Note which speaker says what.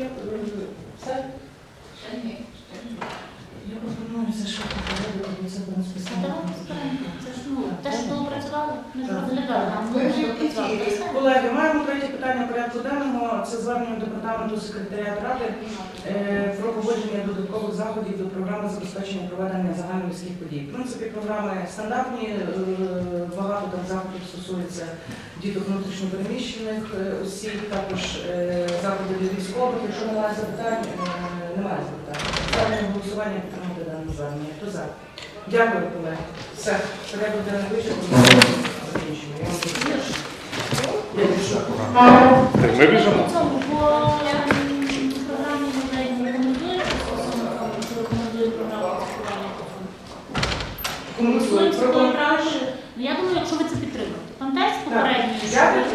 Speaker 1: Я, е, все?
Speaker 2: Ще ні.
Speaker 1: Я
Speaker 3: давай розберемо. Це ж ну, те, що ми ж розглядали, все.
Speaker 1: Колеги, маємо третє питання порядку денного. Це звернення департаменту секретаріату ради е, додаткових заходів до програми забезпечення проведення загальноміських подій. В принципі, програми стандартні, е, багато там заходів стосується діток внутрішньопереміщених е, осіб, також е, заходи для військових. Якщо немає запитань, немає запитань. Ставлю на голосування підтримати дане звернення. Хто за? Дякую, колеги. Все, порядок денний вичерпаний. Закінчимо. Я вам дякую. Я пішов.
Speaker 4: Ми біжимо.
Speaker 3: Того, що- Ну, я думаю, якщо ви це підтримуєте. Там тест попередній.